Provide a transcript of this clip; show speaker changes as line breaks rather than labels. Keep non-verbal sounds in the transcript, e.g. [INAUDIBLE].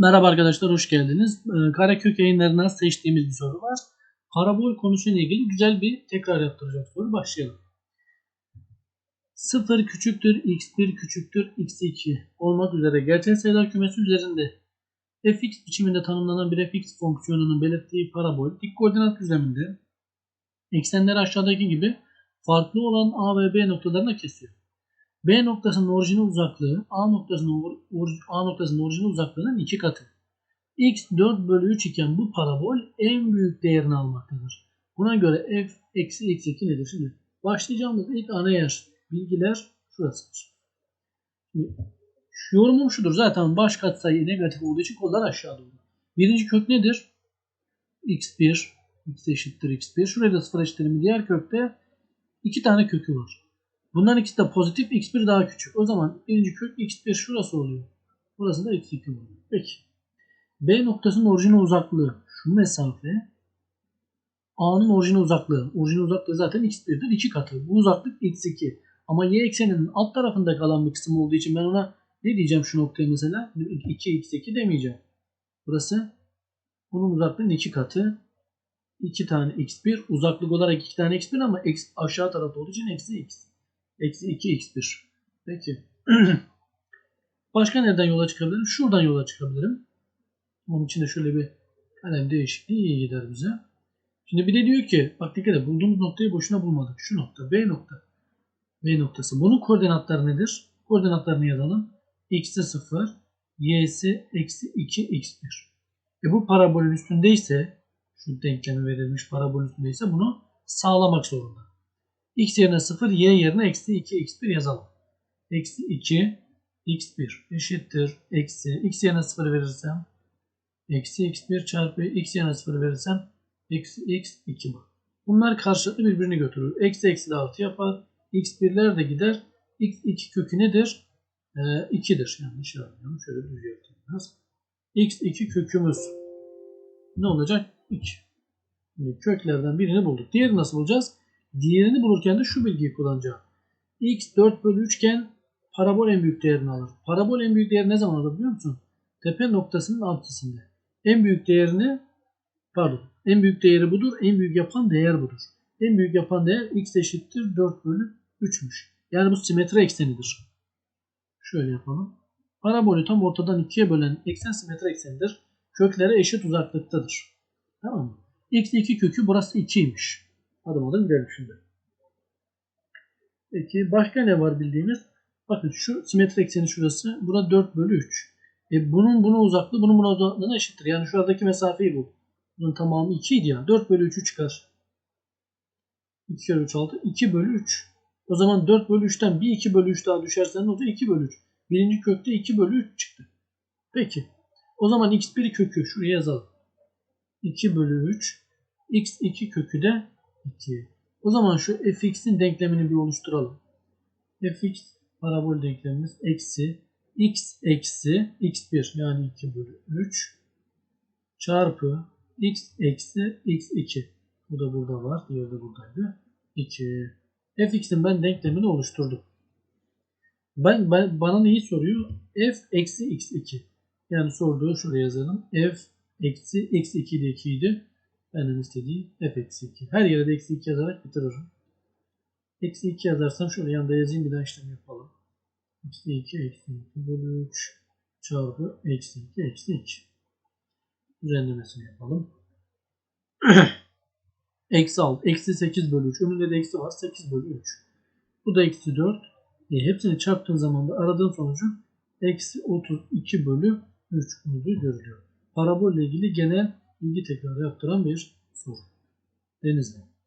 Merhaba arkadaşlar, hoş geldiniz. Ee, Karekök yayınlarından seçtiğimiz bir soru var. Parabol konusuyla ilgili güzel bir tekrar yaptıracak soru. Başlayalım. 0 küçüktür, x1 küçüktür, x2 olmak üzere gerçel sayılar kümesi üzerinde fx biçiminde tanımlanan bir fx fonksiyonunun belirttiği parabol dik koordinat düzleminde eksenleri aşağıdaki gibi farklı olan a ve b noktalarına kesiyor. B noktasının orijinal uzaklığı A noktasının or- A noktasının orijinal uzaklığının iki katı. X 4 bölü 3 iken bu parabol en büyük değerini almaktadır. Buna göre f eksi x2 nedir? Şimdi başlayacağımız ilk ana yer bilgiler şurasıdır. Şimdi, yorumum şudur. Zaten baş katsayı negatif olduğu için kollar aşağı doğru. Birinci kök nedir? x1 x eşittir x1. Şuraya da sıfır eşittirimi diğer kökte iki tane kökü var. Bunların ikisi de pozitif. X1 daha küçük. O zaman birinci kök X1 şurası oluyor. Burası da X2 oluyor. Peki. B noktasının orijinal uzaklığı şu mesafe. A'nın orijinal uzaklığı. Orijinal uzaklığı zaten X1'dir. 2 katı. Bu uzaklık X2. Ama Y ekseninin alt tarafında kalan bir kısım olduğu için ben ona ne diyeceğim şu noktaya mesela? 2X2 demeyeceğim. Burası bunun uzaklığının 2 katı. 2 tane X1. Uzaklık olarak 2 tane X1 ama X aşağı tarafta olduğu için eksi X. Eksi 2x1. Peki. [CLEARS THROAT] Başka nereden yola çıkabilirim? Şuradan yola çıkabilirim. Onun için de şöyle bir kalem değişikliği iyi gider bize. Şimdi bir de diyor ki bak dikkat et bulduğumuz noktayı boşuna bulmadık. Şu nokta B nokta. B noktası. Bunun koordinatları nedir? Koordinatlarını yazalım. X'i 0, Y'si eksi 2 x1. E bu parabolün üstündeyse şu denklemi verilmiş parabol üstündeyse bunu sağlamak zorunda. X yerine 0, Y yerine eksi 2, x1 yazalım. Eksi 2, x1 eşittir. Eksi, x yerine 0 verirsem, eksi x1 çarpı x yerine 0 verirsem, eksi x2 bu. Bunlar karşılıklı birbirini götürür. Eksi eksi de artı yapar. x1'ler de gider. x2 kökü nedir? Ee, 2'dir. Yanlış yazmıyorum. Şöyle düzelteyim biraz. x2 kökümüz ne olacak? 2. Şimdi köklerden birini bulduk. Diğeri nasıl bulacağız? Diğerini bulurken de şu bilgiyi kullanacağım. x 4 bölü 3 iken parabol en büyük değerini alır. Parabol en büyük değeri ne zaman alır biliyor musun? Tepe noktasının altısında. En büyük değerini pardon en büyük değeri budur. En büyük yapan değer budur. En büyük yapan değer x eşittir 4 bölü 3'müş. Yani bu simetri eksenidir. Şöyle yapalım. Parabolü tam ortadan ikiye bölen eksen simetri eksenidir. Köklere eşit uzaklıktadır. Tamam mı? x2 kökü burası 2'ymiş. Adım adım gidelim şimdi. Peki başka ne var bildiğimiz? Bakın şu simetri ekseni şurası. Bura 4 bölü 3. E bunun buna uzaklığı bunun buna uzaklığına eşittir. Yani şuradaki mesafeyi bu. Bunun tamamı 2 idi ya. 4 bölü 3'ü çıkar. 2 kere 3 6. 2 bölü 3. O zaman 4 bölü 3'ten bir 2 bölü 3 daha düşersen ne olacak? 2 bölü 3. Birinci kökte 2 bölü 3 çıktı. Peki. O zaman x1 kökü şuraya yazalım. 2 bölü 3. x2 kökü de 2. O zaman şu fx'in denklemini bir oluşturalım. fx parabol denklemimiz eksi x eksi x1 yani 2 bölü 3 çarpı x eksi x2. Bu da burada var. Diğeri de buradaydı. 2. fx'in ben denklemini oluşturdum. Ben, ben bana neyi soruyor? f eksi x2. Yani sorduğu şuraya yazalım. f eksi x2 de 2 idi. Benden istediği f eksi 2. Her yere de eksi 2 yazarak bitiririm. Eksi 2 yazarsam şöyle yanında yazayım bir daha işlem yapalım. Eksi 2 eksi 2 bölü 3 çarpı eksi 2 eksi 2. Düzenlemesini yapalım. [CLEARS THROAT] eksi 6 eksi 8 bölü 3. Önünde de eksi var 8 bölü 3. Bu da eksi 4. E, hepsini çarptığın zaman da aradığın sonucun eksi 32 bölü 3 olduğu görülüyor. Parabol ilgili genel bilgi tekrarı yaptıran bir soru. Denizli.